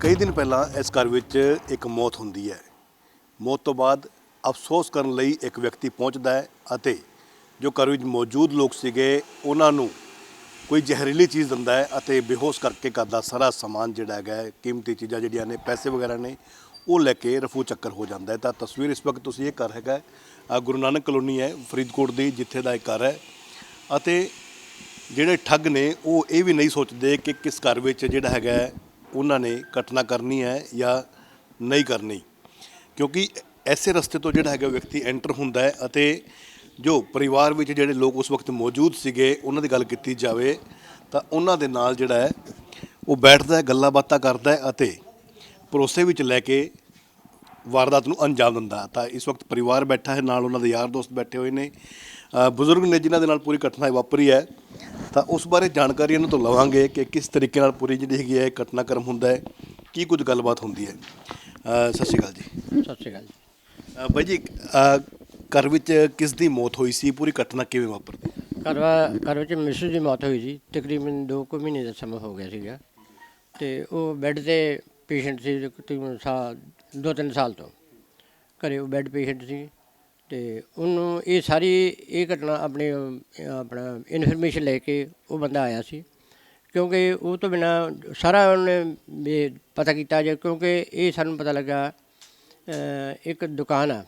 ਕਈ ਦਿਨ ਪਹਿਲਾਂ ਇਸ ਘਰ ਵਿੱਚ ਇੱਕ ਮੌਤ ਹੁੰਦੀ ਹੈ। ਮੌਤ ਤੋਂ ਬਾਅਦ ਅਫਸੋਸ ਕਰਨ ਲਈ ਇੱਕ ਵਿਅਕਤੀ ਪਹੁੰਚਦਾ ਹੈ ਅਤੇ ਜੋ ਘਰ ਵਿੱਚ ਮੌਜੂਦ ਲੋਕ ਸੀਗੇ ਉਹਨਾਂ ਨੂੰ ਕੋਈ ਜ਼ਹਿਰੀਲੀ ਚੀਜ਼ ਦਿੰਦਾ ਹੈ ਅਤੇ ਬੇਹੋਸ਼ ਕਰਕੇ ਘਰ ਦਾ ਸਾਰਾ ਸਮਾਨ ਜਿਹੜਾ ਹੈਗਾ ਹੈ, ਕੀਮਤੀ ਚੀਜ਼ਾਂ ਜਿਹੜੀਆਂ ਨੇ ਪੈਸੇ ਵਗੈਰਾ ਨੇ ਉਹ ਲੈ ਕੇ ਰਫੂ ਚੱਕਰ ਹੋ ਜਾਂਦਾ ਹੈ। ਤਾਂ ਤਸਵੀਰ ਇਸ ਵਕਤ ਤੁਸੀਂ ਇਹ ਘਰ ਹੈਗਾ ਹੈ, ਅ, ਗੁਰੂ ਨਾਨਕ ਕਲੋਨੀ ਹੈ ਫਰੀਦਕੋਟ ਦੀ ਜਿੱਥੇ ਦਾ ਇਹ ਘਰ ਹੈ। ਅਤੇ ਜਿਹੜੇ ਠੱਗ ਨੇ ਉਹ ਇਹ ਵੀ ਨਹੀਂ ਸੋਚਦੇ ਕਿ ਕਿਸ ਘਰ ਵਿੱਚ ਜਿਹੜਾ ਹੈਗਾ ਹੈ, ਉਹਨਾਂ ਨੇ ਘਟਨਾ ਕਰਨੀ ਹੈ ਜਾਂ ਨਹੀਂ ਕਰਨੀ। ਕਿਉਂਕਿ ਐਸੇ ਰਸਤੇ ਤੋਂ ਜਿਹੜਾ ਹੈਗਾ ਵਿਅਕਤੀ ਐਂਟਰ ਹੁੰਦਾ ਹੈ ਅਤੇ ਜੋ ਪਰਿਵਾਰ ਵਿੱਚ ਜਿਹੜੇ ਲੋਕ ਉਸ ਵਕਤ ਮੌਜੂਦ ਸੀਗੇ, ਉਹਨਾਂ ਦੀ ਗੱਲ ਕੀਤੀ ਜਾਵੇ ਤਾਂ ਉਹਨਾਂ ਦੇ ਨਾਲ ਜਿਹੜਾ ਹੈ ਉਹ ਬੈਠਦਾ ਹੈ, ਗੱਲਾਂ ਬਾਤਾਂ ਕਰਦਾ ਹੈ ਅਤੇ ਭਰੋਸੇ ਵਿੱਚ ਲੈ ਕੇ ਵਾਰਦਾਤ ਨੂੰ ਅੰਜਾਮ ਦਿੰਦਾ ਤਾਂ ਇਸ ਵਕਤ ਪਰਿਵਾਰ ਬੈਠਾ ਹੈ, ਨਾਲ ਉਹਨਾਂ ਦੇ ਯਾਰ ਦੋਸਤ ਬੈਠੇ ਹੋਏ ਨੇ। ਬਜ਼ੁਰਗ ਨੇ ਜਿਨ੍ਹਾਂ ਦੇ ਨਾਲ ਪੂਰੀ ਘਟਨਾ ਵਾਪਰੀ ਹੈ ਤਾਂ ਉਸ ਬਾਰੇ ਜਾਣਕਾਰੀ ਇਹਨਾਂ ਤੋਂ ਲਵਾਂਗੇ ਕਿ ਕਿਸ ਤਰੀਕੇ ਨਾਲ ਪੂਰੀ ਜਿਹੜੀ ਹੈਗੀ ਹੈ ਘਟਨਾਕ੍ਰਮ ਹੁੰਦਾ ਹੈ ਕੀ ਕੁਝ ਗੱਲਬਾਤ ਹੁੰਦੀ ਹੈ। ਅ, ਸਤਿ ਸ਼੍ਰੀ ਅਕਾਲ ਜੀ। ਸਤਿ ਸ਼੍ਰੀ ਅਕਾਲ ਜੀ। ਅ, ਬਾਈ ਜੀ ਅ, ਘਰ ਵਿੱਚ ਕਿਸ ਦੀ ਮੌਤ ਹੋਈ ਸੀ ਪੂਰੀ ਘਟਨਾ ਕਿਵੇਂ ਵਾਪਰਦੀ ਘਰ ਘਰ ਵਿੱਚ ਮਿਸਿਸ ਦੀ ਮੌਤ ਹੋਈ ਜੀ ਤਕਰੀਬਨ 2 ਕੁ ਮਹੀਨੇ ਦਾ ਸਮਾਂ ਹੋ ਗਿਆ ਸੀਗਾ। ਤੇ ਉਹ ਬੈੱਡ ਤੇ ਪੇਸ਼ੈਂਟ ਸੀ ਤਕਰੀਬਨ ਦੋ ਤਿੰਨ ਸਾਲ ਤੋਂ। ਘਰੇ ਉਹ ਬੈੱਡ ਪੇਸ਼ੈਂਟ ਸੀ ਅਤੇ ਉਹਨੂੰ ਇਹ ਸਾਰੀ ਇਹ ਘਟਨਾ ਆਪਣੇ ਆਪਣਾ ਇਨਫੋਰਮੇਸ਼ਨ ਲੈ ਕੇ ਉਹ ਬੰਦਾ ਆਇਆ ਸੀ। ਕਿਉਂਕਿ ਉਹ ਤੋਂ ਬਿਨਾ ਸਾਰਾ ਉਹਨੇ ਵੀ ਪਤਾ ਕੀਤਾ ਜੇ ਕਿਉਂਕਿ ਇਹ ਸਾਨੂੰ ਪਤਾ ਲੱਗਾ ਇੱਕ ਦੁਕਾਨ ਆ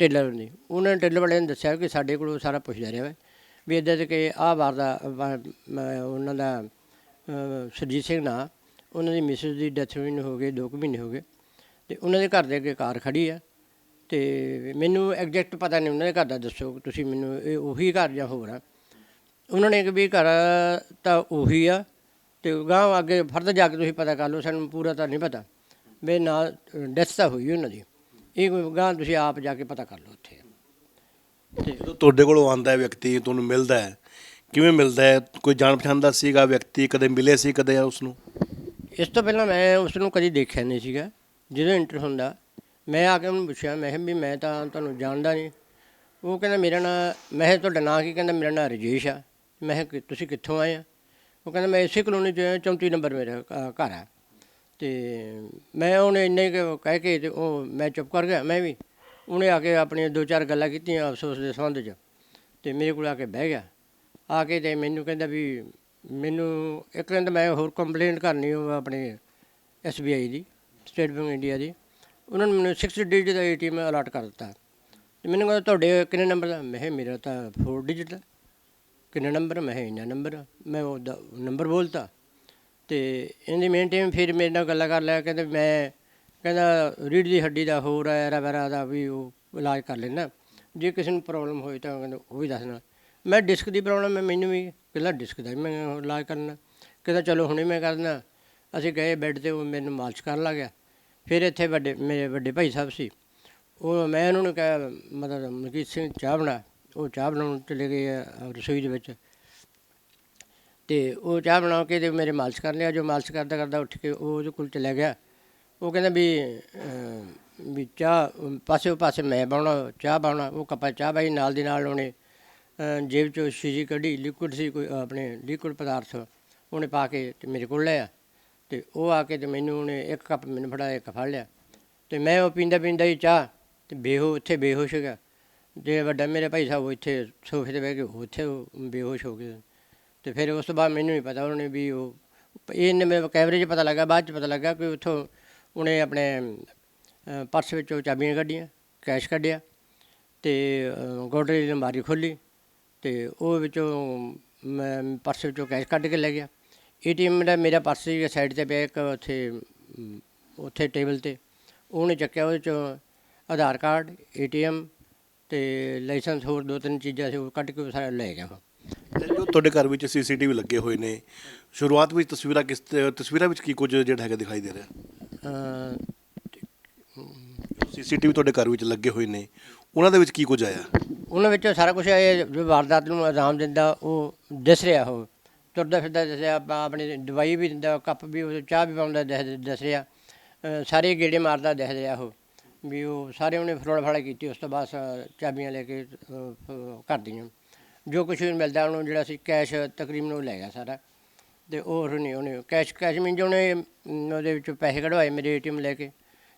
ਟੇਲਰ ਦੀ। ਉਹਨਾਂ ਨੇ ਟੇਲਰ ਵਾਲਿਆਂ ਨੇ ਦੱਸਿਆ ਕਿ ਸਾਡੇ ਕੋਲੋਂ ਸਾਰਾ ਪੁੱਛਦਾ ਰਿਹਾ ਵਾ ਵੀ ਇੱਦਾਂ ਦੇ ਕਿ ਆਹ ਵਾਰ ਦਾ ਉਹਨਾਂ ਦਾ ਅਹ, ਸੁਰਜੀਤ ਸਿੰਘ ਨਾਂ ਉਹਨਾਂ ਦੀ ਮਿਸਿਸ ਦੀ ਡੈਥ ਵੀ ਹੋ ਗਈ 2 ਮਹੀਨੇ ਹੋ ਗਏ। ਤੇ ਉਹਨਾਂ ਦੇ ਘਰ ਦੇ ਅੱਗੇ ਕਾਰ ਖੜੀ ਆ। ਤੇ ਮੈਨੂੰ ਐਗਜ਼ੈਕਟ ਪਤਾ ਨਹੀਂ ਉਹਨਾਂ ਦੇ ਘਰ ਦਾ ਦੱਸੋ ਤੁਸੀਂ ਮੈਨੂੰ ਇਹ ਉਹੀ ਘਰ ਜਾਂ ਹੋਰ ਆ। ਉਹਨਾਂ ਨੇ ਕਿ ਵੀ ਘਰ ਤਾਂ ਉਹੀ ਆ ਤੇ ਗਾਂਹ ਅੱਗੇ ਫਰਦ ਜਾ ਕੇ ਤੁਸੀਂ ਪਤਾ ਕਰ ਲਓ ਸਾਨੂੰ ਪੂਰਾ ਤਾਂ ਨਹੀਂ ਪਤਾ। ਵੀ ਨਾ ਡੈਥ ਤਾਂ ਹੋਈ ਉਹਨਾਂ ਦੀ। ਇਹ ਗਾਂਹ ਤੁਸੀਂ ਆਪ ਜਾ ਕੇ ਪਤਾ ਕਰ ਲਓ ਉੱਥੇ। ਤੇ ਜਦੋਂ ਤੁਹਾਡੇ ਕੋਲੋਂ ਆਉਂਦਾ ਵਿਅਕਤੀ ਤੁਹਾਨੂੰ ਮਿਲਦਾ ਹੈ ਕਿਵੇਂ ਮਿਲਦਾ ਹੈ? ਕੋਈ ਜਾਣ ਪਛਾਣ ਦਾ ਸੀਗਾ ਵਿਅਕਤੀ ਕਦੇ ਮਿਲੇ ਸੀ ਕਦੇ ਉਸ ਨੂੰ? ਇਸ ਤੋਂ ਪਹਿਲਾਂ ਮੈਂ ਉਸ ਨੂੰ ਕਦੀ ਦੇਖਿਆ ਨਹੀਂ ਸੀਗਾ। ਜਦੋਂ ਇੰਟਰ ਹੁੰਦਾ ਮੈਂ ਆ ਕੇ ਉਹਨੂੰ ਪੁੱਛਿਆ ਮੈਂ ਕਿਹਾ ਵੀ ਮੈਂ ਤਾਂ ਤੁਹਾਨੂੰ ਜਾਣਦਾ ਨਹੀਂ। ਉਹ ਕਹਿੰਦਾ ਮੇਰਾ ਨਾਂ ਮੈਂ ਕਿਹਾ ਤੁਹਾਡਾ ਨਾਂ ਕੀ? ਕਹਿੰਦਾ ਮੇਰਾ ਨਾਂ ਰਜੇਸ਼ ਆ। ਮੈਂ ਕਿਹਾ ਕਿ ਤੁਸੀਂ ਕਿੱਥੋਂ ਆਏ ਆ? ਉਹ ਕਹਿੰਦਾ ਮੈਂ ਇਸੇ ਕਲੋਨੀ 'ਚ 34 ਨੰਬਰ ਮੇਰਾ ਅ, ਘਰ ਆ। ਤੇ ਮੈਂ ਉਹਨੇ ਇੰਨੇ ਕੁ ਕਹਿ ਕੇ ਤੇ ਉਹ ਮੈਂ ਚੁੱਪ ਕਰ ਗਿਆ। ਮੈਂ ਵੀ ਉਹਨੇ ਆ ਕੇ ਆਪਣੀਆਂ ਦੋ ਚਾਰ ਗੱਲਾਂ ਕੀਤੀਆਂ ਅਫਸੋਸ ਦੇ ਸੰਬੰਧ 'ਚ ਤੇ ਮੇਰੇ ਕੋਲ ਆ ਕੇ ਬਹਿ ਗਿਆ। ਆ ਕੇ ਤੇ ਮੈਨੂੰ ਕਹਿੰਦਾ ਵੀ ਮੈਨੂੰ ਇੱਕ ਕਹਿੰਦਾ ਮੈਂ ਹੋਰ ਕੰਪਲੇਂਟ ਕਰਨੀ ਉਹ ਆਪਣੇ SBI ਦੀ ਸਟੇਟ ਬੈਂਕ ਇੰਡੀਆ ਦੀ। ਉਹਨਾਂ ਨੇ ਮੈਨੂੰ 6 ਡਿਜਿਟ ਦਾ ATM ਅਲਾਟ ਕਰ ਦਿੱਤਾ। ਤੇ ਮੈਨੂੰ ਕਹਿੰਦਾ, ਤੁਹਾਡੇ ਕਿੰਨੇ ਨੰਬਰ ਦਾ? ਮੈਂ ਕਿਹਾ, ਮੇਰਾ ਤਾਂ 4 ਡਿਜਿਟ ਦਾ। ਕਿੰਨਾ ਨੰਬਰ ਮੈਂ ਕਿਹਾ, ਇੰਨਾ ਨੰਬਰ ਮੈਂ ਉਹ ਨੰਬਰ ਬੋਲਤਾ। ਤੇ ਇਹਦੀ ਮੇਨ ਟੀਮ ਫਿਰ ਮੇਰੇ ਨਾਲ ਗੱਲਾਂ ਕਰ ਲਿਆ, ਕਹਿੰਦੇ, ਮੈਂ ਕਹਿੰਦਾ ਰੀੜ ਦੀ ਹੱਡੀ ਦਾ ਹੋਰ ਹੈ ਐਰਾ ਵੈਰਾ ਦਾ ਵੀ ਉਹ ਇਲਾਜ ਕਰ ਲੈਣਾ ਜੇ ਕਿਸੇ ਨੂੰ ਪ੍ਰੋਬਲਮ ਹੋਈ ਤਾਂ ਕਹਿੰਦਾ, ਉਹ ਵੀ ਦੱਸਣਾ। ਮੈਂ ਡਿਸਕ ਦੀ ਪ੍ਰੋਬਲਮ ਹੈ, ਮੈਨੂੰ ਵੀ ਕਹਿੰਦਾ ਡਿਸਕ ਦਾ ਵੀ ਮੈਂ ਇਲਾਜ ਕਰਨਾ। ਕਹਿੰਦਾ, ਚਲੋ ਹੁਣੇ ਮੈਂ ਕਰਨਾ। ਅਸੀਂ ਗਏ ਬੈੱਡ ਤੇ ਉਹ ਮੈਨੂੰ ਮਾਲਸ਼ ਕਰਨ ਲੱਗ ਗਿਆ। ਫਿਰ ਇੱਥੇ ਵੱਡੇ, ਮੇਰੇ ਵੱਡੇ ਭਾਈ ਸਾਹਿਬ ਸੀ। ਉਹ, ਮੈਂ ਉਹਨਾਂ ਨੂੰ ਕਿਹਾ, ਮਤਲਬ ਮਲਕੀਤ ਸਿੰਘ, ਚਾਹ ਬਣਾ। ਉਹ ਚਾਹ ਬਣਾਉਣ ਚਲੇ ਗਏ ਆ ਰਸੋਈ ਦੇ ਵਿੱਚ। ਤੇ ਉਹ ਚਾਹ ਬਣਾ ਕੇ ਤੇ ਮੇਰੇ ਮਾਲਸ਼ ਕਰ ਲਿਆ। ਜੋ ਮਾਲਸ਼ ਕਰਦਾ ਕਰਦਾ ਉੱਠ ਕੇ ਉਹ ਉਹਦੇ ਕੋਲ ਚਲਾ ਗਿਆ। ਉਹ ਕਹਿੰਦਾ ਵੀ ਵੀ ਚਾਹ ਪਾਸੇ ਪਾਸੇ ਮੈਂ ਬਾਉਣਾ, ਚਾਹ ਬਾਉਣਾ। ਉਹ ਕੱਪਾ ਚਾਹ ਬਾਈ ਨਾਲ ਦੀ ਨਾਲ ਉਹਨੇ ਜੇਬ ਚੋਂ ਸ਼ੀਸ਼ੀ ਕੱਢੀ ਲਿਕੁਇਡ ਸੀ ਕੋਈ, ਆਪਣੇ ਲਿਕੁਇਡ ਪਦਾਰਥ। ਉਹਨੇ ਪਾ ਕੇ ਤੇ ਮੇਰੇ ਕੋਲ ਲਿਆ ਤੇ ਉਹ ਆ ਕੇ ਤੇ ਮੈਨੂੰ ਉਹਨੇ ਇੱਕ ਕੱਪ ਮੈਨੂੰ ਫੜਾਇਆ ਇੱਕ ਫੜ ਲਿਆ। ਤੇ ਮੈਂ ਉਹ ਪੀਂਦਾ ਪੀਂਦਾ ਹੀ ਚਾਹ, ਤੇ ਬੇਹੋ, ਉੱਥੇ ਬੇਹੋਸ਼ ਹੋ ਗਿਆ। ਜੇ ਵੱਡਾ ਮੇਰੇ ਭਾਈ ਸਾਹਿਬ ਉਹ ਇੱਥੇ ਸੋਫੇ ਤੇ ਬਹਿ ਕੇ ਉਹ ਉੱਥੇ ਉਹ ਬੇਹੋਸ਼ ਹੋ ਗਏ। ਤੇ ਫਿਰ ਉਸ ਤੋਂ ਬਾਅਦ ਮੈਨੂੰ ਨਹੀਂ ਪਤਾ ਉਹਨੇ ਵੀ ਉਹ, ਇਹਨੇ ਮੇਰੇ ਕੈਮਰੇ 'ਚ ਪਤਾ ਲੱਗਾ, ਬਾਅਦ 'ਚ ਪਤਾ ਲੱਗਾ ਕਿ ਉੱਥੋਂ ਉਹਨੇ ਆਪਣੇ ਪਰਸ ਵਿੱਚੋਂ ਚਾਬੀਆਂ ਕੱਢੀਆਂ, ਕੈਸ਼ ਕੱਢਿਆ ਤੇ ਗੋਡਰੇਜ ਦੀ ਅਲਮਾਰੀ ਖੋਲੀ ਤੇ ਉਹ ਵਿੱਚੋਂ ਮੈਂ ਪਰਸ ਵਿੱਚੋਂ ਕੈਸ਼ ਕੱਢ ਕੇ ਲੈ ਗਿਆ। ਏਟੀਐਮ ਦਾ ਮੇਰਾ ਪਰਸ ਸੀ ਸਾਈਡ ਤੇ ਪਿਆ ਇੱਕ ਉੱਥੇ ਉੱਥੇ ਟੇਬਲ ਤੇ। ਉਹਨੇ ਚੱਕਿਆ ਉਹਦੇ ਚੋਂ ਆਧਾਰ ਕਾਰਡ ਏਟੀਐਮ ਤੇ ਲਾਇਸੈਂਸ ਹੋਰ ਦੋ ਤਿੰਨ ਚੀਜ਼ਾਂ ਸੀ ਉਹ ਕੱਢ ਕੇ ਸਾਰਾ ਲੈ ਗਿਆ ਜੋ ਤੁਹਾਡੇ ਘਰ ਵਿੱਚ ਸੀਸੀਟੀਵੀ ਲੱਗੇ ਹੋਏ ਨੇ। ਸ਼ੁਰੂਆਤ ਵਿੱਚ ਤਸਵੀਰਾਂ ਕਿਸ ਤਸਵੀਰਾਂ ਵਿੱਚ ਕੀ ਕੁਝ ਜਿਹੜਾ ਹੈਗਾ ਦਿਖਾਈ ਦੇ ਰਿਹਾ? ਸੀਸੀਟੀਵੀ ਤੁਹਾਡੇ ਘਰ ਵਿੱਚ ਲੱਗੇ ਹੋਏ ਨੇ। ਉਹਨਾਂ ਦੇ ਵਿੱਚ ਕੀ ਕੁਝ ਆਇਆ? ਉਹਨਾਂ ਵਿੱਚੋਂ ਸਾਰਾ ਕੁਝ ਇਹ ਜੋ ਵਾਰਦਾਤ ਨੂੰ ਆਰਾਮ ਦਿੰਦਾ ਉਹ ਦਿਸ ਰਿਹਾ ਉਹ। ਤੁਰਦਾ ਫਿਰਦਾ ਦੱਸਿਆ ਆਪਾਂ ਆਪਣੀ ਦਵਾਈ ਵੀ ਦਿੰਦਾ ਕੱਪ ਵੀ ਉਹ ਚਾਹ ਵੀ ਪਾਉਂਦਾ ਦੱਸ ਦੱਸਿਆ। ਅ, ਸਾਰੇ ਗੇੜੇ ਮਾਰਦਾ ਦਿਸ ਰਿਹਾ ਉਹ ਵੀ ਉਹ ਸਾਰੇ ਉਹਨੇ ਫਰੋੜ ਫਾੜਾ ਕੀਤੀ ਉਸ ਤੋਂ ਬਾਅਦ ਸ- ਚਾਬੀਆਂ ਲੈ ਕੇ ਅ, ਫ- ਘਰ ਦੀਆਂ। ਜੋ ਕੁਝ ਵੀ ਮਿਲਦਾ ਉਹਨੂੰ ਜਿਹੜਾ ਸੀ ਕੈਸ਼ ਤਕਰੀਬਨ ਉਹ ਲੈ ਗਿਆ ਸਾਰਾ। ਤੇ ਹੋਰ ਨਹੀਂ ਉਹਨੇ ਕੈਸ਼ ਕੈਸ਼ ਮੀਨ ਜੋ ਉਹਨੇ ਅਮ, ਉਹਦੇ ਵਿੱਚੋਂ ਪੈਸੇ ਕਢਵਾਏ ਮੇਰੇ ਏਟੀਐਮ ਲੈ ਕੇ।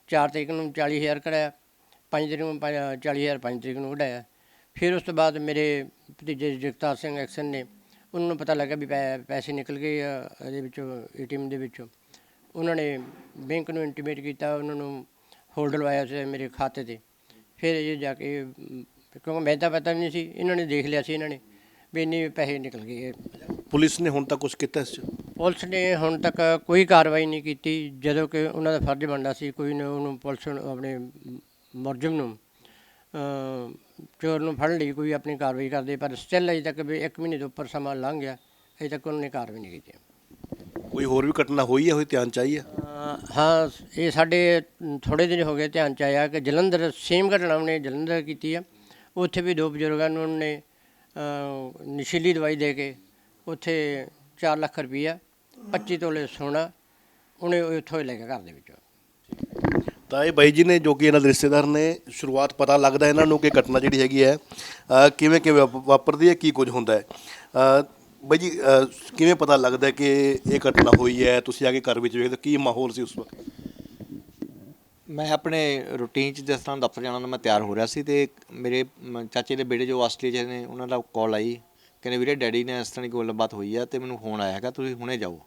4 ਤਰੀਕ ਨੂੰ 40000 ਕਢਾਇਆ 5 ਤਰੀਕ ਨੂੰ 40000 5 ਤਰੀਕ ਨੂੰ ਕਢਾਇਆ। ਫਿਰ ਉਸ ਤੋਂ ਬਾਅਦ ਮੇਰੇ ਭਤੀਜੇ ਜਗਤਾਰ ਸਿੰਘ ਐਕਸ਼ਨ ਨੇ ਉਹਨਾਂ ਨੂੰ ਪਤਾ ਲੱਗਾ ਵੀ ਪੈ- ਪੈਸੇ ਨਿਕਲ ਗਏ ਆ ਇਹਦੇ ਵਿੱਚੋਂ ਏਟੀਐਮ ਦੇ ਵਿੱਚੋਂ। ਉਹਨਾਂ ਨੇ ਬੈਂਕ ਨੂੰ ਇੰਟੀਮੇਟ ਕੀਤਾ ਉਹਨਾਂ ਨੂੰ ਹੋਲਡ ਲਵਾਇਆ ਸੀ ਮੇਰੇ ਖਾਤੇ ਤੇ। ਫਿਰ ਇਹ ਜਾ ਕੇ ਅਮ, ਕਿਉਂਕਿ ਮੈਂ ਤਾਂ ਪਤਾ ਨਹੀਂ ਸੀ ਇਹਨਾਂ ਨੇ ਦੇਖ ਲਿਆ ਸੀ ਇਹਨਾਂ ਨੇ ਵੀ ਇੰਨੇ ਪੈਸੇ ਨਿਕਲ ਗਏ ਪੁਲਿਸ ਨੇ ਹੁਣ ਤੱਕ ਕੁਝ ਕੀਤਾ ਇਸ 'ਚ? ਪੁਲਿਸ ਨੇ ਹੁਣ ਤੱਕ ਕੋਈ ਕਾਰਵਾਈ ਨਹੀਂ ਕੀਤੀ। ਜਦੋਂ ਕਿ ਉਹਨਾਂ ਦਾ ਫਰਜ਼ ਬਣਦਾ ਸੀ ਕੋਈ ਨਾ ਉਹਨੂੰ ਪੁਲਿਸ ਨੂੰ ਆਪਣੇ ਮੁਲਜ਼ਮ ਨੂੰ ਚੋਰ ਨੂੰ ਫੜਨ ਲਈ ਕੋਈ ਆਪਣੀ ਕਾਰਵਾਈ ਕਰਦੇ ਪਰ ਸਟਿਲ ਅਜੇ ਤੱਕ ਵੀ 1 ਮਹੀਨੇ ਤੋਂ ਉੱਪਰ ਸਮਾਂ ਲੰਘ ਗਿਆ ਅਜੇ ਤੱਕ ਉਹਨਾਂ ਨੇ ਕਾਰਵਾਈ ਨਹੀਂ ਕੀਤੀ। ਕੋਈ ਹੋਰ ਵੀ ਘਟਨਾ ਹੋਈ ਹੈ ਹੋਈ ਧਿਆਨ ਚ ਆਈ ਹੈ? ਹਾਂ ਇਹ ਸਾਡੇ ਥੋੜੇ ਦਿਨ ਹੋ ਗਏ ਧਿਆਨ ਚ ਆਇਆ ਕਿ ਜਲੰਧਰ ਸੇਮ ਘਟਨਾ ਉਹਨੇ ਜਲੰਧਰ ਕੀਤੀ ਆ। ਉੱਥੇ ਵੀ ਦੋ ਬਜ਼ੁਰਗਾਂ ਨੂੰ ਉਹਨੇ ਨਸ਼ੀਲੀ ਦਵਾਈ ਦੇ ਕੇ ਉੱਥੇ 4 ਲੱਖ ਰੁਪਈਆ 25 ਤੋਲੇ ਸੋਨਾ ਉਹਨੇ ਉੱਥੋਂ ਹੀ ਲੈ ਕੇ ਘਰ ਦੇ ਵਿੱਚੋਂ। ਤਾਂ ਇਹ ਬਾਈ ਜੀ ਨੇ ਜੋ ਕਿ ਇਹਨਾਂ ਦੇ ਰਿਸ਼ਤੇਦਾਰ ਨੇ ਸ਼ੁਰੂਆਤ ਪਤਾ ਲੱਗਦਾ ਇਹਨਾਂ ਨੂੰ ਕਿ ਘਟਨਾ ਜਿਹੜੀ ਹੈਗੀ ਹੈ ਅਹ ਕਿਵੇਂ ਕਿਵੇਂ ਵਾਪ- ਵਾਪਰਦੀ ਹੈ ਕੀ ਕੁਝ ਹੁੰਦਾ ਹੈ। ਅਹ ਬਾਈ ਜੀ ਅਹ ਕਿਵੇਂ ਪਤਾ ਲੱਗਦਾ ਹੈ ਕਿ ਇਹ ਘਟਨਾ ਹੋਈ ਹੈ ਤੁਸੀਂ ਆ ਕੇ ਘਰ ਵਿੱਚ ਵੇਖਦੇ ਹੋ, ਕੀ ਮਾਹੌਲ ਸੀ ਉਸ ਵਕਤ? ਮੈਂ ਆਪਣੇ ਰੂਟੀਨ 'ਚ ਜਿਸ ਤਰ੍ਹਾਂ ਦਫ਼ਤਰ ਜਾਣਾ ਹੁੰਦਾ ਮੈਂ ਤਿਆਰ ਹੋ ਰਿਹਾ ਸੀ ਤੇ ਮੇਰੇ ਮ- ਚਾਚੇ ਦੇ ਬੇਟੇ ਜੋ ਆਸਟ੍ਰੇਲੀਆ 'ਚ ਨੇ ਉਹਨਾਂ ਦਾ ਕਾਲ ਆਈ ਕਹਿੰਦੇ ਵੀਰੇ ਡੈਡੀ ਨੇ ਇਸ ਤਰ੍ਹਾਂ ਦੀ ਗੱਲਬਾਤ ਹੋਈ ਆ ਤੇ ਮੈਨੂੰ ਫੋਨ ਆਇਆ ਹੈਗਾ ਤੁਸੀਂ ਹੁਣੇ ਜਾਓ।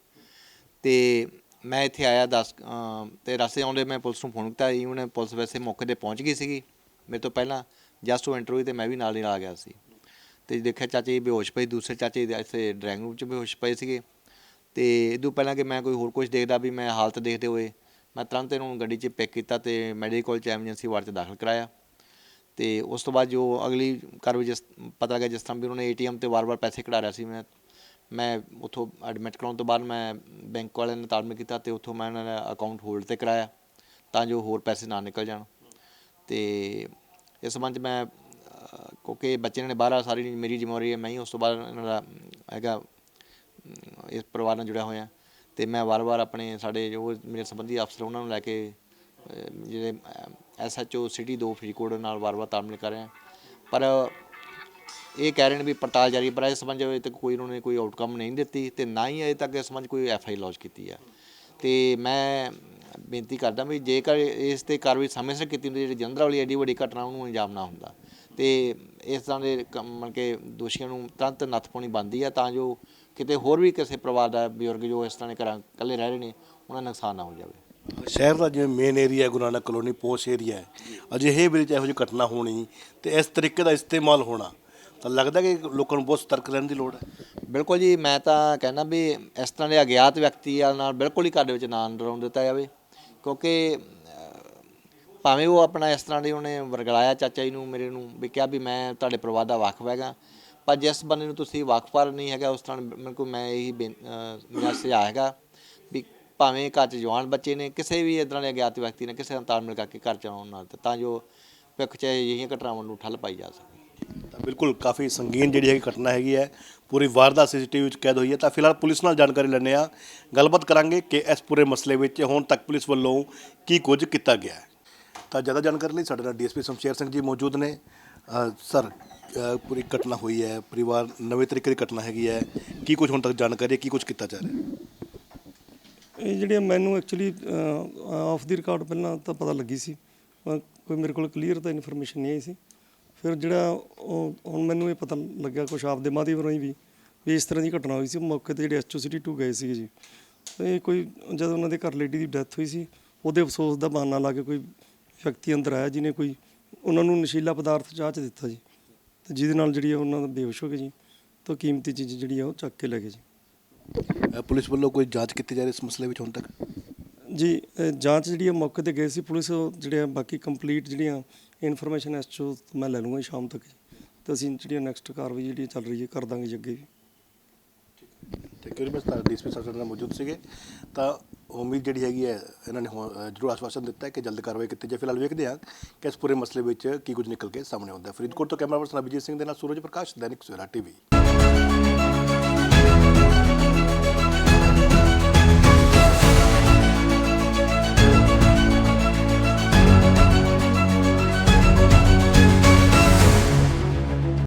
ਤੇ ਮੈਂ ਇੱਥੇ ਆਇਆ 10 ਤੇ ਰਸਤੇ ਆਉਂਦੇ ਮੈਂ ਪੁਲਿਸ ਨੂੰ ਫੋਨ ਕੀਤਾ ਉਹਨੇ ਪੁਲਿਸ ਵੈਸੇ ਮੌਕੇ ਤੇ ਪਹੁੰਚ ਗਈ ਸੀਗੀ। ਮੇਰੇ ਤੋਂ ਪਹਿਲਾਂ ਜਸਟ ਉਹ ਇੰਟਰਵਿਊ ਤੇ ਮੈਂ ਵੀ ਨਾਲ ਹੀ ਆ ਗਿਆ ਸੀ। ਤੇ ਦੇਖਿਆ ਚਾਚੇ ਜੀ ਬੇਹੋਸ਼ ਪਏ, ਦੂਸਰੇ ਚਾਚੇ ਜੀ ਇੱਥੇ ਡਰਾਇੰਗ ਰੂਮ 'ਚ ਬੇਹੋਸ਼ ਪਏ ਸੀਗੇ। ਤੇ ਇਦੋਂ ਪਹਿਲਾਂ ਕਿ ਮੈਂ ਕੋਈ ਹੋਰ ਕੁਝ ਦੇਖਦਾ ਵੀ ਮੈਂ ਹਾਲਤ ਦੇਖਦੇ ਹੋਏ ਮੈਂ ਤੁਰੰਤ ਇਹਨੂੰ ਗੱਡੀ 'ਚ ਪਿਕ ਕੀਤਾ ਤੇ ਮੈਡੀਕਲ 'ਚ ਐਮਰਜੈਂਸੀ ਵਾਰਡ 'ਚ ਦਾਖਲ ਕਰਾਇਆ। ਤੇ ਉਸ ਤੋਂ ਬਾਅਦ ਜੋ ਅਗਲੀ ਕਾਰਵਾਈ ਜਿਸ, ਪਤਾ ਲੱਗਾ ਜਿਸ ਤਰ੍ਹਾਂ ਵੀ ਉਹਨਾਂ ਨੇ ਏਟੀਐਮ ਤੇ ਵਾਰ-ਵਾਰ ਪੈਸੇ ਕਢਾ ਰਿਹਾ ਸੀ ਮੈਂ ਮੈਂ ਉੱਥੋਂ ਐਡਮਿਟ ਕਰਾਉਣ ਤੋਂ ਬਾਅਦ ਮੈਂ ਬੈਂਕ ਵਾਲਿਆਂ ਨਾਲ ਤਾਲਮੇਲ ਕੀਤਾ ਅਤੇ ਉੱਥੋਂ ਮੈਂ ਉਹਨਾਂ ਦਾ ਅਕਾਊਂਟ ਹੋਲਡ ਤੇ ਕਰਾਇਆ ਤਾਂ ਜੋ ਹੋਰ ਪੈਸੇ ਨਾ ਨਿਕਲ ਜਾਣ। ਅਤੇ ਇਸ ਸੰਬੰਧ ਮੈਂ ਕਿਉਂਕਿ ਬੱਚੇ ਨੇ ਬਾਹਰ ਸਾਰੀ ਮੇਰੀ ਜ਼ਿੰਮੇਵਾਰੀ ਹੈ ਮੈਂ ਹੀ ਉਸ ਤੋਂ ਬਾਅਦ ਇਹਨਾਂ ਦਾ ਹੈਗਾ ਇਸ ਪਰਿਵਾਰ ਨਾਲ ਜੁੜਿਆ ਹੋਇਆ। ਅਤੇ ਮੈਂ ਵਾਰ-ਵਾਰ ਆਪਣੇ ਸਾਡੇ ਜੋ ਮੇਰੇ ਸੰਬੰਧੀ ਅਫਸਰ ਉਹਨਾਂ ਨੂੰ ਲੈ ਕੇ ਅਹ, ਜਿਹੜੇ ਐਸਐਚਓ ਸਿਟੀ 2 ਫਰੀਦਕੋਟ ਨਾਲ ਵਾਰ-ਵਾਰ ਤਾਲਮੇਲ ਕਰ ਰਿਹਾ। ਪਰ ਇਹ ਕਹਿ ਰਹੇ ਨੇ ਵੀ ਪੜਤਾਲ ਜਾਰੀ ਪਰ ਇਸ ਸੰਬੰਧ ਅਜੇ ਤੱਕ ਕੋਈ ਉਹਨਾਂ ਨੇ ਕੋਈ ਆਊਟਕਮ ਨਹੀਂ ਦਿੱਤੀ ਤੇ ਨਾ ਹੀ ਅਜੇ ਤੱਕ ਇਸ ਸੰਬੰਧ ਕੋਈ ਕੋਈ ਐਫਆਈ ਲੌਂਚ ਕੀਤੀ ਹੈ। ਤੇ ਮੈਂ ਬੇਨਤੀ ਕਰਦਾ ਵੀ ਜੇਕਰ ਇਸ ਤੇ ਕਾਰਵਾਈ ਸਮੇਂ ਸਿਰ ਕੀਤੀ ਹੁੰਦੀ, ਜਿਹੜੀ ਜੰਦਰਾ ਵਾਲੀ ਐਡੀ ਵੱਡੀ ਘਟਨਾ, ਉਹਨੂੰ ਅੰਜਾਮ ਨਾ ਹੁੰਦਾ। ਤੇ ਇਸ ਤਰ੍ਹਾਂ ਦੇ ਕੰਮ ਮਤਲਬ ਕਿ ਦੋਸ਼ੀਆਂ ਨੂੰ ਤੁਰੰਤ ਨੱਥ ਪਾਉਣੀ ਬਣਦੀ ਆ ਤਾਂ ਜੋ ਕਿਤੇ ਹੋਰ ਵੀ ਕਿਸੇ ਪਰਿਵਾਰ ਦਾ ਬਜ਼ੁਰਗ ਜੋ ਇਸ ਤਰ੍ਹਾਂ ਦੇ ਘਰਾਂ, ਇਕੱਲੇ ਰਹਿ ਰਹੇ ਨੇ, ਉਹਨਾਂ ਦਾ ਨੁਕਸਾਨ ਨਾ ਹੋ ਜਾਵੇ। ਸ਼ਹਿਰ ਦਾ ਜਿਵੇਂ main area Guru Nanak colony posh area ਹੈ। ਅਜਿਹੇ ਵਿੱਚ ਇਹੋ ਜਿਹੀ ਘਟਨਾ ਹੋਣੀ ਤੇ ਇਸ ਤਰੀਕੇ ਦਾ ਇਸਤੇਮਾਲ ਹੋਣਾ ਤਾਂ ਲੱਗਦਾ ਕਿ ਲੋਕਾਂ ਨੂੰ ਬਹੁਤ ਸਤਰਕ ਰਹਿਣ ਦੀ ਲੋੜ ਹੈ। ਬਿਲਕੁਲ ਜੀ ਮੈਂ ਤਾਂ ਕਹਿੰਦਾ ਵੀ ਇਸ ਤਰ੍ਹਾਂ ਦੇ ਅਗਿਆਤ ਵਿਅਕਤੀ ਨਾਲ ਬਿਲਕੁਲ ਹੀ ਘਰ ਦੇ ਵਿੱਚ ਨਾ ਡਰਾਉਣ ਦਿੱਤਾ ਜਾਵੇ ਕਿਉਂਕਿ ਅਹ, ਭਾਵੇਂ ਉਹ ਆਪਣਾ ਇਸ ਤਰ੍ਹਾਂ ਦੀ ਉਹਨੇ ਵਰਗਲਾਇਆ ਚਾਚਾ ਜੀ ਨੂੰ ਮੇਰੇ ਨੂੰ ਵੀ ਕਿਹਾ ਵੀ ਮੈਂ ਤੁਹਾਡੇ ਪਰਿਵਾਰ ਦਾ ਵਾਕਫ ਹੈਗਾ ਪਰ ਜਿਸ ਬੰਦੇ ਨੂੰ ਤੁਸੀਂ ਵਾਕਫਾਰ ਨਹੀਂ ਹੈਗਾ ਉਸ ਤਰ੍ਹਾਂ ਮੇਰੇ ਕੋਲ ਮੈਂ ਇਹੀ ਬੇਨ- ਅਹ, ਮੇਰਾ ਸੁਝਾਅ ਹੈਗਾ ਵੀ ਭਾਵੇਂ ਘਰ 'ਚ ਜਵਾਨ ਬੱਚੇ ਨੇ ਕਿਸੇ ਵੀ ਇਦਾਂ ਦੇ ਅਗਿਆਤ ਵਿਅਕਤੀ ਨੇ ਕਿਸੇ ਨਾਲ ਤਾਲਮੇਲ ਕਰਕੇ ਘਰ ਚਲਾਉਣ ਨਾਲ ਤਾਂ ਜੋ ਭਵਿੱਖ 'ਚ ਅਜਿਹੀਆਂ ਘਟਨਾਵਾਂ ਨੂੰ ਠੱਲ ਪਾਈ ਜਾ ਸਕੇ। ਤਾਂ ਬਿਲਕੁਲ ਕਾਫੀ ਸੰਗੀਨ ਜਿਹੜੀ ਹੈਗੀ ਘਟਨਾ ਹੈਗੀ ਹੈ ਪੂਰੀ ਵਾਰਦਾਤ ਸੀਸੀਟੀਵੀ ਵਿੱਚ ਕੈਦ ਹੋਈ ਹੈ। ਤਾਂ ਫਿਲਹਾਲ ਪੁਲਿਸ ਨਾਲ ਜਾਣਕਾਰੀ ਲੈਂਦੇ ਆ ਗੱਲਬਾਤ ਕਰਾਂਗੇ ਕਿ ਇਸ ਪੂਰੇ ਮਸਲੇ ਵਿੱਚ ਹੁਣ ਤੱਕ ਪੁਲਿਸ ਵੱਲੋਂ ਕੀ ਕੁਝ ਕੀਤਾ ਗਿਆ ਹੈ। ਤਾਂ ਜ਼ਿਆਦਾ ਜਾਣਕਾਰੀ ਲਈ ਸਾਡੇ ਨਾਲ ਡੀਐਸਪੀ ਸ਼ਮਸ਼ੇਰ ਸਿੰਘ ਜੀ ਮੌਜੂਦ ਨੇ। ਅ, ਸਰ ਅ, ਪੂਰੀ ਘਟਨਾ ਹੋਈ ਹੈ ਪਰਿਵਾਰ ਨਵੇਂ ਤਰੀਕੇ ਦੀ ਘਟਨਾ ਹੈਗੀ ਹੈ। ਕੀ ਕੁਝ ਹੁਣ ਤੱਕ ਜਾਣਕਾਰੀ ਹੈ ਕੀ ਕੁਝ ਕੀਤਾ ਜਾ ਰਿਹਾ ਹੈ? ਇਹ ਜਿਹੜੀਆਂ ਮੈਨੂੰ ਐਕਚੁਅਲੀ ਆਫ ਦੀ ਰਿਕਾਰਡ ਪਹਿਲਾਂ ਤਾਂ ਪਤਾ ਲੱਗੀ ਸੀ ਪਰ ਕੋਈ ਮੇਰੇ ਕੋਲ ਕਲੀਅਰ ਤਾਂ ਇਨਫੋਰਮੇਸ਼ਨ ਨਹੀਂ ਆਈ ਸੀ। ਫਿਰ ਜਿਹੜਾ ਉਹ ਹੁਣ ਮੈਨੂੰ ਇਹ ਪਤਾ ਲੱਗਿਆ ਕੁਛ ਆਪਦੇ ਮਾਧਿਅਮ ਰਾਹੀਂ ਵੀ ਵੀ ਇਸ ਤਰ੍ਹਾਂ ਦੀ ਘਟਨਾ ਹੋਈ ਸੀ ਮੌਕੇ ਤੇ ਜਿਹੜੇ ਐਸਓ ਸਿਟੀ 2 ਗਏ ਸੀਗੇ ਜੀ। ਇਹ ਕੋਈ ਜਦੋਂ ਉਹਨਾਂ ਦੇ ਘਰ ਲੇਡੀ ਦੀ ਡੈਥ ਹੋਈ ਸੀ ਉਹਦੇ ਅਫਸੋਸ ਦਾ ਬਹਾਨਾ ਲਾ ਕੇ ਕੋਈ ਵਿਅਕਤੀ ਅੰਦਰ ਆਇਆ ਜਿਹਨੇ ਕੋਈ ਉਹਨਾਂ ਨੂੰ ਨਸ਼ੀਲਾ ਪਦਾਰਥ ਚਾਹ ਚ ਦਿੱਤਾ ਜੀ। ਤੇ ਜਿਹਦੇ ਨਾਲ ਜਿਹੜੀ ਆ ਉਹਨਾਂ ਦਾ ਬੇਹੋਸ਼ ਹੋ ਗਏ ਜੀ ਤਾਂ ਕੀਮਤੀ ਚੀਜ਼ ਜਿਹੜੀ ਆ ਉਹ ਚੱਕ ਕੇ ਲੈ ਗਏ ਜੀ। ਅ, ਪੁਲਿਸ ਵੱਲੋਂ ਕੋਈ ਜਾਂਚ ਕੀਤੀ ਜਾ ਰਹੀ ਇਸ ਮਸਲੇ ਵਿੱਚ ਹੁਣ ਤੱਕ? ਜੀ ਅ, ਜਾਂਚ ਜਿਹੜੀ ਹੈ ਮੌਕੇ ਤੇ ਗਏ ਸੀ ਪੁਲਿਸ ਉਹ ਜਿਹੜੇ ਆ ਬਾਕੀ ਕੰਪਲੀਟ ਜਿਹੜੀਆਂ ਇਨਫੋਰਮੇਸ਼ਨ ਐਸਚੋ ਮੈਂ ਲੈ ਲੂੰਗਾ ਜੀ ਸ਼ਾਮ ਤੱਕ ਜੀ। ਤੇ ਅਸੀਂ ਜਿਹੜੀ ਨੈਕਸਟ ਕਾਰਵਾਈ ਜਿਹੜੀ ਚੱਲ ਰਹੀ ਹੈ ਕਰ ਦਾਂਗੇ ਜੀ ਅੱਗੇ ਵੀ। Thank you very much DSP ਸਾਹਿਬ ਸਾਡੇ ਨਾਲ ਮੌਜੂਦ ਸੀਗੇ? ਤਾਂ ਉਮੀਦ ਜਿਹੜੀ ਹੈਗੀ ਹੈ ਇਹਨਾਂ ਨੇ ਹੁਣ, ਅ, ਜ਼ਰੂਰ ਆਸ਼ਵਾਸਨ ਦਿੱਤਾ ਹੈ ਕਿ ਜਲਦ ਕਾਰਵਾਈ ਕੀਤੀ ਜਾਏ। ਫਿਲਹਾਲ ਵੇਖਦੇ ਹਾਂ ਕਿ ਇਸ ਪੂਰੇ ਮਸਲੇ ਵਿੱਚ ਕੀ ਕੁਝ ਨਿਕਲ ਕੇ ਸਾਹਮਣੇ ਆਉਂਦਾ ਹੈ। ਫਰੀਦਕੋਟ ਤੋਂ ਕੈਮਰਾ ਪਰਸਨ ਅਭਿਜੀਤ ਸਿੰਘ ਦੇ ਨਾਲ ਸੂਰਜ ਪ੍ਰਕਾਸ਼ ਦੈਨਿਕ ਸਵੇਰਾ ਟੀਵੀ।